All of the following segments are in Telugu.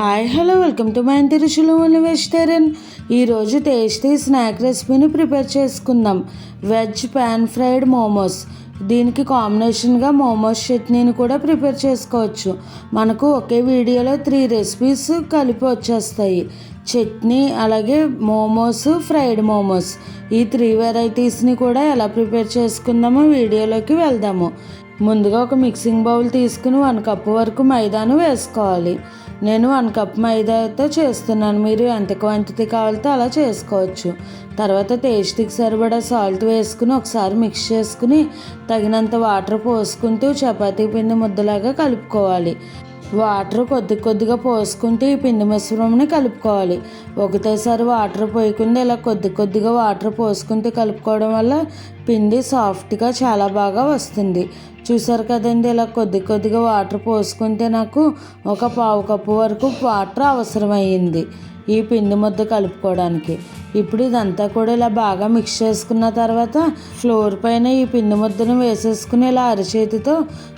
Hi hello welcome to my తిరుచులు vegetarian ఈరోజు టేస్టీ స్నాక్ రెసిపీని ప్రిపేర్ చేసుకుందాం. వెజ్ పాన్ ఫ్రైడ్ మోమోస్ దీనికి కాంబినేషన్గా మోమోస్ చట్నీని కూడా ప్రిపేర్ చేసుకోవచ్చు. మనకు ఒకే వీడియోలో త్రీ రెసిపీస్ కలిపి వచ్చేస్తాయి. చట్నీ అలాగే మోమోస్ ఫ్రైడ్ మోమోస్ ఈ త్రీ వెరైటీస్ని కూడా ఎలా ప్రిపేర్ చేసుకుందామో వీడియోలోకి వెళ్దాము. ముందుగా ఒక మిక్సింగ్ బౌల్ తీసుకుని వన్ కప్ వరకు మైదాను వేసుకోవాలి. నేను వన్ కప్ మైదాతో చేస్తున్నాను. మీరు ఎంత క్వాంటిటీ కావాలితే అలా చేసుకోవచ్చు. తర్వాత టేస్ట్కి సరిపడా సాల్ట్ వేసుకుని ఒకసారి మిక్స్ చేసుకుని తగినంత వాటర్ పోసుకుంటూ చపాతీ పిండి ముద్దలాగా కలుపుకోవాలి. వాటర్ కొద్ది కొద్దిగా పోసుకుంటూ ఈ పిండి మిశ్రమంని కలుపుకోవాలి. ఒకటేసారి వాటర్ పోయకుండా ఇలా కొద్ది కొద్దిగా వాటర్ పోసుకుంటూ కలుపుకోవడం వల్ల పిండి సాఫ్ట్గా చాలా బాగా వస్తుంది. చూసారు కదండి ఇలా కొద్ది కొద్దిగా వాటర్ పోసుకుంటే నాకు ఒక పావు కప్పు వరకు వాటర్ అవసరమయ్యింది ఈ పిండి ముద్ద కలుపుకోవడానికి. ఇప్పుడు ఇదంతా కూడా ఇలా బాగా మిక్స్ చేసుకున్న తర్వాత ఫ్లోర్ పైన ఈ పిండి ముద్దను వేసేసుకుని ఇలా అరచేతితో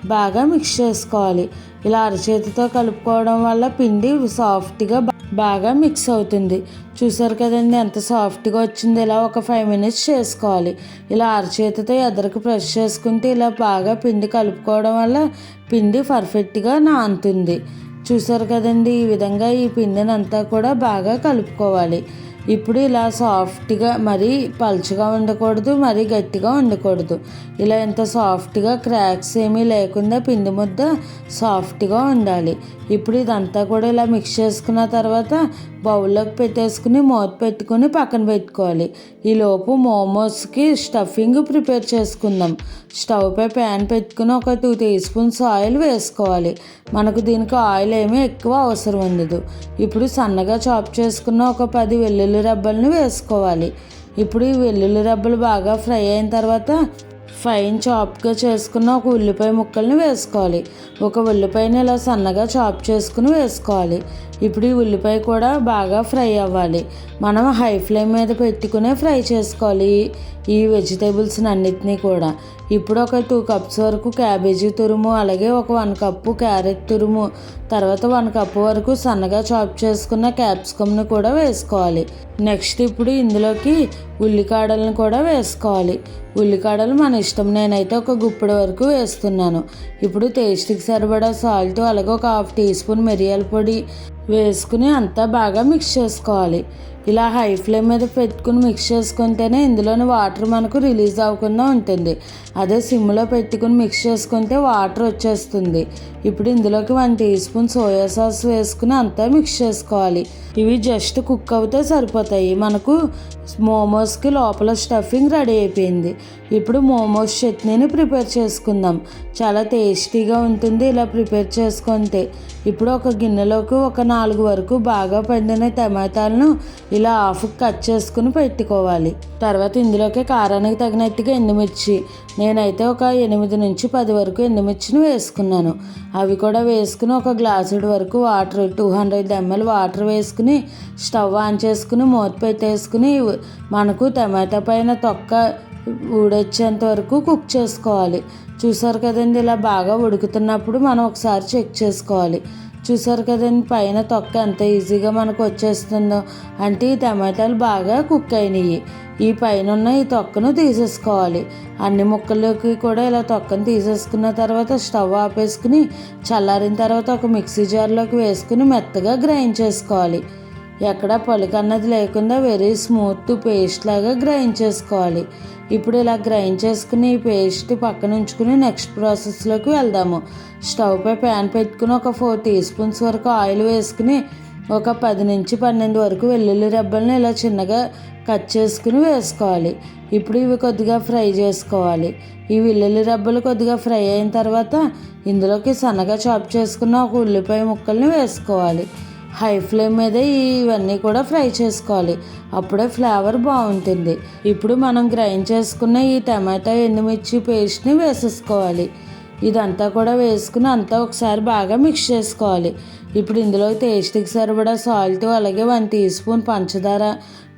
బాగా మిక్స్ చేసుకోవాలి. ఇలా అరచేతితో కలుపుకోవడం వల్ల పిండి సాఫ్ట్గా బాగా మిక్స్ అవుతుంది. చూసారు కదండి ఎంత సాఫ్ట్గా వచ్చింది. ఇలా ఒక ఫైవ్ మినిట్స్ చేసుకోవాలి. ఇలా అరచేతితో ఎదరికి ప్రెస్ చేసుకుంటే ఇలా బాగా పిండి కలుపుకోవడం వల్ల పిండి పర్ఫెక్ట్గా నానుతుంది. చూసారు కదండి ఈ విధంగా ఈ పిండిని అంతా కూడా బాగా కలుపుకోవాలి. ఇప్పుడు ఇలా సాఫ్ట్గా మరీ పలుచగా ఉండకూడదు మరీ గట్టిగా ఉండకూడదు. ఇలా ఎంత సాఫ్ట్గా క్రాక్స్ ఏమీ లేకుండా పిండి ముద్ద సాఫ్ట్గా ఉండాలి. ఇప్పుడు ఇదంతా కూడా ఇలా మిక్స్ చేసుకున్న తర్వాత బౌల్లోకి పెట్టేసుకుని మూత పెట్టుకుని పక్కన పెట్టుకోవాలి. ఈలోపు మోమోస్కి స్టఫింగ్ ప్రిపేర్ చేసుకుందాం. స్టవ్ పై ప్యాన్ పెట్టుకుని ఒక టూ టీ స్పూన్స్ ఆయిల్ వేసుకోవాలి. మనకు దీనికి ఆయిల్ ఏమీ ఎక్కువ అవసరం ఉండదు. ఇప్పుడు సన్నగా చాప్ చేసుకున్న ఒక పది వెల్లుల్లి రబ్బల్ని వేసుకోవాలి. ఇప్పుడు ఈ వెల్లుల్లి రబ్బలు బాగా ఫ్రై అయిన తర్వాత ఫైన్ చాప్గా చేసుకున్న ఒక ఉల్లిపాయ ముక్కల్ని వేసుకోవాలి. ఒక ఉల్లిపాయని ఇలా సన్నగా చాప్ చేసుకుని వేసుకోవాలి. ఇప్పుడు ఈ ఉల్లిపాయ కూడా బాగా ఫ్రై అవ్వాలి. మనం హై ఫ్లేమ్ మీద పెట్టుకునే ఫ్రై చేసుకోవాలి. ఈ వెజిటేబుల్స్ని అన్నిటినీ కూడా. ఇప్పుడు ఒక టూ కప్స్ వరకు క్యాబేజీ తురుము అలాగే ఒక వన్ కప్పు క్యారెట్ తురుము తర్వాత వన్ కప్పు వరకు సన్నగా చాప్ చేసుకున్న క్యాప్సికమ్ని కూడా వేసుకోవాలి. నెక్స్ట్ ఇప్పుడు ఇందులోకి ఉల్లికాడలను కూడా వేసుకోవాలి. ఉల్లికాడలు మన ఇష్టం. నేనైతే ఒక గుప్పడి వరకు వేస్తున్నాను. ఇప్పుడు టేస్ట్కి సరిపడా సాల్ట్ అలాగే ఒక హాఫ్ టీ స్పూన్ మిరియాల పొడి వేసుకుని అంతా బాగా మిక్స్ చేసుకోవాలి. ఇలా హై ఫ్లేమ్ మీద పెట్టుకుని మిక్స్ చేసుకుంటేనే ఇందులోని వాటర్ మనకు రిలీజ్ అవ్వకుండా ఉంటుంది. అదే సిమ్లో పెట్టుకుని మిక్స్ చేసుకుంటే వాటర్ వచ్చేస్తుంది. ఇప్పుడు ఇందులోకి one teaspoon soya sauce వేసుకుని అంతా మిక్స్ చేసుకోవాలి. ఇవి జస్ట్ కుక్ అవుతే సరిపోతాయి. మనకు మోమోస్కి లోపల స్టఫింగ్ రెడీ అయిపోయింది. ఇప్పుడు మోమోస్ చట్నీని ప్రిపేర్ చేసుకుందాం. చాలా టేస్టీగా ఉంటుంది ఇలా ప్రిపేర్ చేసుకుంటే. ఇప్పుడు ఒక గిన్నెలోకి ఒక నాలుగు వరకు బాగా పండిన టమాటాలను ఇలా హాఫ్ కట్ చేసుకుని పెట్టుకోవాలి. తర్వాత ఇందులోకి కారానికి తగినట్టుగా ఎండుమిర్చి. నేనైతే ఒక ఎనిమిది నుంచి పది వరకు ఎండుమిర్చిని వేసుకున్నాను. అవి కూడా వేసుకుని ఒక గ్లాసుడు వరకు water two hundred ML water వేసుకుని స్టవ్ ఆన్ చేసుకుని మూత పెట్టేసుకుని మనకు టమాటా పైన తొక్క ఊడొచ్చేంత వరకు కుక్ చేసుకోవాలి. చూసారు కదండి ఇలా బాగా ఉడుకుతున్నప్పుడు మనం ఒకసారి చెక్ చేసుకోవాలి. చూసారు కదండి పైన తొక్క ఎంత ఈజీగా మనకు వచ్చేస్తుందో. అంటే ఈ టమాటాలు బాగా కుక్ అయినాయి. ఈ పైన ఉన్న ఈ తొక్కను తీసేసుకోవాలి. అన్ని ముక్కల్లోకి కూడా ఇలా తొక్కను తీసేసుకున్న తర్వాత స్టవ్ ఆపేసుకుని చల్లారిన తర్వాత ఒక మిక్సీ జార్లోకి వేసుకుని మెత్తగా గ్రైండ్ చేసుకోవాలి. ఎక్కడ పలుకన్నది లేకుండా వెరీ స్మూత్ పేస్ట్ లాగా గ్రైండ్ చేసుకోవాలి. ఇప్పుడు ఇలా గ్రైండ్ చేసుకుని ఈ పేస్ట్ పక్కన ఉంచుకుని నెక్స్ట్ ప్రాసెస్లోకి వెళ్దాము. స్టవ్ పై ప్యాన్ పెట్టుకుని ఒక ఫోర్ టీ స్పూన్స్ వరకు ఆయిల్ వేసుకుని ఒక పది నుంచి పన్నెండు వరకు వెల్లుల్లి రెబ్బలను ఇలా చిన్నగా కట్ చేసుకుని వేసుకోవాలి. ఇప్పుడు ఇవి కొద్దిగా ఫ్రై చేసుకోవాలి. ఈ వెల్లుల్లి రెబ్బలు కొద్దిగా ఫ్రై అయిన తర్వాత ఇందులోకి సన్నగా చాప్ చేసుకున్న ఒక ఉల్లిపాయ ముక్కల్ని వేసుకోవాలి. హై ఫ్లేమ్ మీద ఇవన్నీ కూడా ఫ్రై చేసుకోవాలి. అప్పుడే ఫ్లేవర్ బాగుంటుంది. ఇప్పుడు మనం గ్రైండ్ చేసుకున్న ఈ టమాటా ఎండుమిర్చి పేస్ట్ని వేసేసుకోవాలి. ఇదంతా కూడా వేసుకుని అంతా ఒకసారి బాగా మిక్స్ చేసుకోవాలి. ఇప్పుడు ఇందులో టేస్ట్కి సరిపడా సాల్ట్ అలాగే వన్ టీ స్పూన్ పంచదార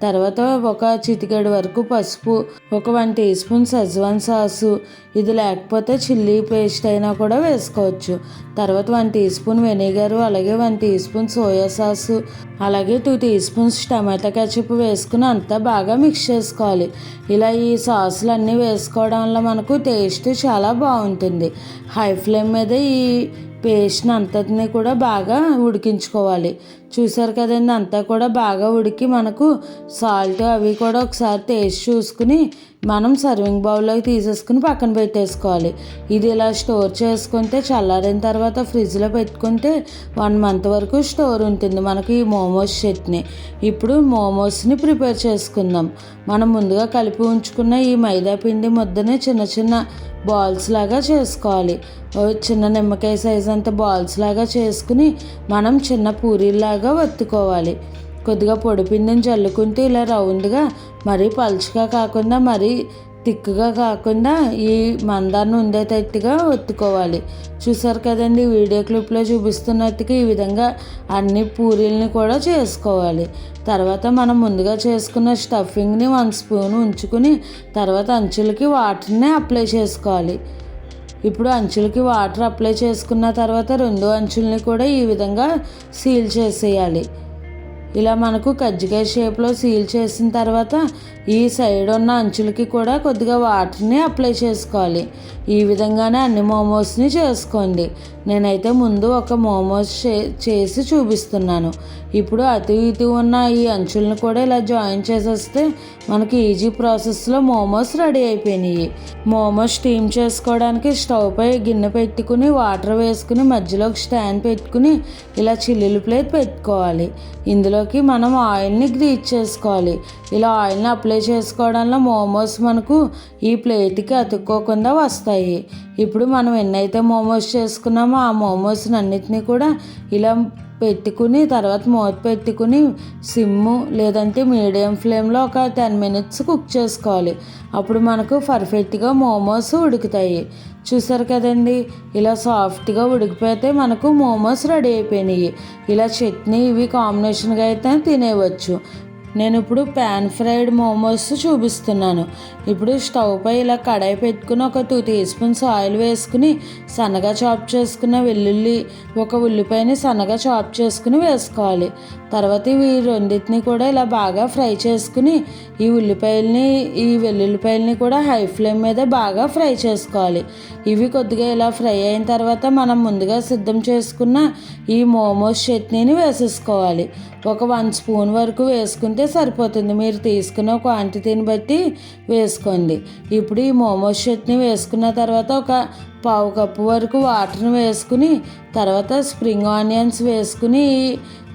తర్వాత ఒక చిటికెడు వరకు పసుపు ఒక one teaspoon schezwan sauce ఇది లేకపోతే చిల్లీ పేస్ట్ అయినా కూడా వేసుకోవచ్చు. తర్వాత వన్ టీ స్పూన్ వెనిగర్ అలాగే one teaspoon soya sauce అలాగే two teaspoons tomato ketchup వేసుకుని అంతా బాగా మిక్స్ చేసుకోవాలి. ఇలా ఈ సాసులు అన్నీ వేసుకోవడం వల్ల మనకు టేస్ట్ చాలా బాగుంటుంది. హై ఫ్లేమ్ మీద ఈ పేస్ట్ని అంతటిని కూడా బాగా ఉడికించుకోవాలి. చూసారు కదండి అంతా కూడా బాగా ఉడికి మనకు సాల్ట్ అవి కూడా ఒకసారి టేస్ట్ చూసుకుని మనం సర్వింగ్ బౌల్లోకి తీసేసుకుని పక్కన పెట్టేసుకోవాలి. ఇది ఇలా స్టోర్ చేసుకుంటే చల్లారిన తర్వాత ఫ్రిడ్జ్లో పెట్టుకుంటే వన్ మంత్ వరకు స్టోర్ ఉంటుంది మనకి ఈ మోమోస్ చట్నీ. ఇప్పుడు మోమోస్ని ప్రిపేర్ చేసుకుందాం. మనం ముందుగా కలిపి ఉంచుకున్న ఈ మైదా పిండి ముద్దని చిన్న చిన్న బాల్స్ లాగా చేసుకోవాలి. చిన్న నిమ్మకాయ సైజ్ అంత బాల్స్ లాగా చేసుకుని మనం చిన్న పూరీలాగా వత్తుకోవాలి కొద్దిగా పొడిపిండిని చల్లుకుంటూ ఇలా రౌండ్గా మరీ పలుచగా కాకుండా మరీ తిక్కుగా కాకుండా ఈ మందాన్ని ఉండేటట్టుగా ఒత్తుకోవాలి. చూసారు కదండి వీడియో క్లిప్లో చూపిస్తున్నట్టుగా ఈ విధంగా అన్ని పూరీలని కూడా చేసుకోవాలి. తర్వాత మనం ముందుగా చేసుకున్న స్టఫింగ్ని వన్ స్పూన్ ఉంచుకుని తర్వాత అంచులకి వాటర్ని అప్లై చేసుకోవాలి. ఇప్పుడు అంచులకి వాటర్ అప్లై చేసుకున్న తర్వాత రెండు అంచుల్ని కూడా ఈ విధంగా సీల్ చేసేయాలి. ఇలా మనకు కజ్జికాయ షేప్లో సీల్ చేసిన తర్వాత ఈ సైడ్ ఉన్న అంచులకి కూడా కొద్దిగా వాటర్ని అప్లై చేసుకోవాలి. ఈ విధంగానే అన్ని మోమోస్ని చేసుకోండి. నేనైతే ముందు ఒక మోమోస్ చేసి చూపిస్తున్నాను. ఇప్పుడు అతి ఇటు ఉన్న ఈ అంచులను కూడా ఇలా జాయిన్ చేసేస్తే మనకి ఈజీ ప్రాసెస్లో మోమోస్ రెడీ అయిపోయినాయి. మోమోస్ స్టీమ్ చేసుకోవడానికి స్టవ్ పై గిన్నె పెట్టుకుని వాటర్ వేసుకుని మధ్యలో ఒక స్టాండ్ పెట్టుకుని ఇలా చిల్లులు ప్లేట్ పెట్టుకోవాలి. ఇందులో ఇందులోకి మనం ఆయిల్ని గ్రీచ్ చేసుకోవాలి. ఇలా ఆయిల్ని అప్లై చేసుకోవడంలో మోమోస్ మనకు ఈ ప్లేట్కి అతుక్కోకుండా వస్తాయి. ఇప్పుడు మనం ఎన్నైతే మోమోస్ చేసుకున్నామో ఆ మోమోస్ని అన్నిటినీ కూడా ఇలా పెట్టుకుని తర్వాత మూత పెట్టుకుని సిమ్ము లేదంటే మీడియం ఫ్లేమ్లో ఒక టెన్ మినిట్స్ కుక్ చేసుకోవాలి. అప్పుడు మనకు పర్ఫెక్ట్గా మోమోస్ ఉడుకుతాయి. చూసారు కదండి? ఇలా సాఫ్ట్గా ఉడికిపోతే మనకు మోమోస్ రెడీ అయిపోయినాయి. ఇలా చట్నీ ఇవి కాంబినేషన్గా అయితే తినేవచ్చు. నేను ఇప్పుడు ప్యాన్ ఫ్రైడ్ మోమోస్ చూపిస్తున్నాను. ఇప్పుడు స్టవ్ పై ఇలా కడాయి పెట్టుకుని ఒక టూ టీ స్పూన్స్ ఆయిల్ వేసుకుని సన్నగా చాప్ చేసుకున్న వెల్లుల్లి ఒక ఉల్లిపాయని సన్నగా చాప్ చేసుకుని వేసుకోవాలి. తర్వాత ఇవి రెండింటిని కూడా ఇలా బాగా ఫ్రై చేసుకుని ఈ ఉల్లిపాయలని ఈ వెల్లుల్లిపాయలని కూడా హై ఫ్లేమ్ మీద బాగా ఫ్రై చేసుకోవాలి. ఇవి కొద్దిగా ఇలా ఫ్రై అయిన తర్వాత మనం ముందుగా సిద్ధం చేసుకున్న ఈ మోమోస్ చట్నీని వేసేసుకోవాలి. ఒక వన్ స్పూన్ వరకు వేసుకుంటే సరిపోతుంది. మీరు తీసుకున్న క్వాంటిటీని బట్టి వేసుకోండి. ఇప్పుడు ఈ మోమోస్ చట్నీ వేసుకున్న తర్వాత ఒక పావు కప్పు వరకు వాటర్ని వేసుకుని తర్వాత స్ప్రింగ్ ఆనియన్స్ వేసుకుని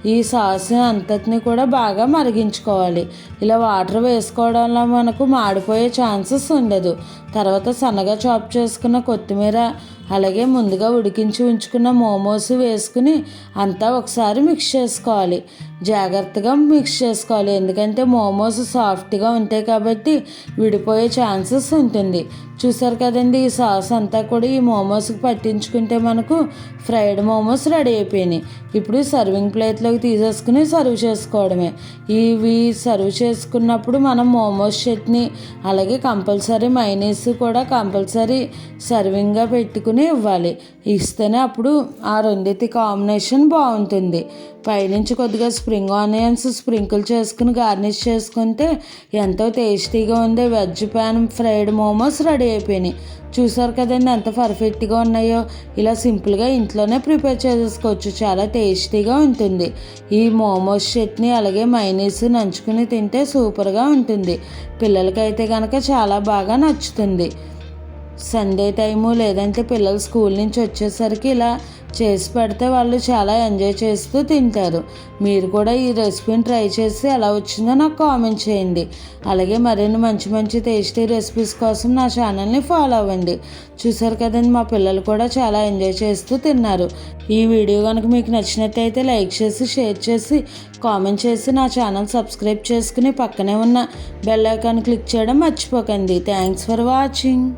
ఈ సాస్ అంతటిని కూడా బాగా మరిగించుకోవాలి. ఇలా వాటర్ వేసుకోవడం వల్ల మనకు మాడిపోయే ఛాన్సెస్ ఉండదు. తర్వాత సన్నగా చాప్ చేసుకున్న కొత్తిమీర అలాగే ముందుగా ఉడికించి ఉంచుకున్న మోమోస్ వేసుకుని అంతా ఒకసారి మిక్స్ చేసుకోవాలి. జాగ్రత్తగా మిక్స్ చేసుకోవాలి. ఎందుకంటే మోమోస్ సాఫ్ట్గా ఉంటాయి కాబట్టి విడిపోయే ఛాన్సెస్ ఉంటుంది. చూసారు కదండి ఈ సాస్ అంతా కూడా ఈ మోమోస్కి పట్టించుకుంటే మనకు ఫ్రైడ్ మోమోస్ రెడీ అయిపోయినాయి. ఇప్పుడు సర్వింగ్ ప్లేట్లోకి తీసేసుకుని సర్వ్ చేసుకోవడమే. ఇవి సర్వ్ చేసుకున్నప్పుడు మనం మోమోస్ చట్నీ అలాగే కంపల్సరీ మైనీస్ కూడా కంపల్సరీ సర్వింగ్గా పెట్టుకుని ఇవ్వాలి. ఇస్తేనే అప్పుడు ఆ రెండింటి కాంబినేషన్ బాగుంటుంది. పైనుంచి కొద్దిగా స్ప్రింగ్ ఆనియన్స్ స్ప్రింకిల్ చేసుకుని గార్నిష్ చేసుకుంటే ఎంతో టేస్టీగా ఉండే veg pan fried momos ready అయిపోయినాయి. చూసారు కదండి ఎంత పర్ఫెక్ట్గా ఉన్నాయో. ఇలా సింపుల్గా ఇంట్లోనే ప్రిపేర్ చేసుకోవచ్చు. చాలా టేస్టీగా ఉంటుంది. ఈ మోమోస్ చట్నీ అలాగే మైనీస్ నంచుకుని తింటే సూపర్గా ఉంటుంది. పిల్లలకైతే కనుక చాలా బాగా నచ్చుతుంది. ఉంటుంది సండే టైము లేదంటే పిల్లలు స్కూల్ నుంచి వచ్చేసరికి ఇలా చేసి పెడితే వాళ్ళు చాలా ఎంజాయ్ చేస్తూ తింటారు. మీరు కూడా ఈ రెసిపీని ట్రై చేసి ఎలా వచ్చిందో నాకు కామెంట్ చేయండి. అలాగే మరిన్ని మంచి మంచి టేస్టీ రెసిపీస్ కోసం నా ఛానల్ని ఫాలో అవ్వండి. చూసారు కదండి మా పిల్లలు కూడా చాలా ఎంజాయ్ చేస్తూ తిన్నారు. ఈ వీడియో కనుక మీకు నచ్చినట్టయితే లైక్ చేసి షేర్ చేసి కామెంట్ చేసి నా ఛానల్ సబ్స్క్రైబ్ చేసుకుని పక్కనే ఉన్న బెల్ ఐకాన్ క్లిక్ చేయడం మర్చిపోకండి. Thanks for watching.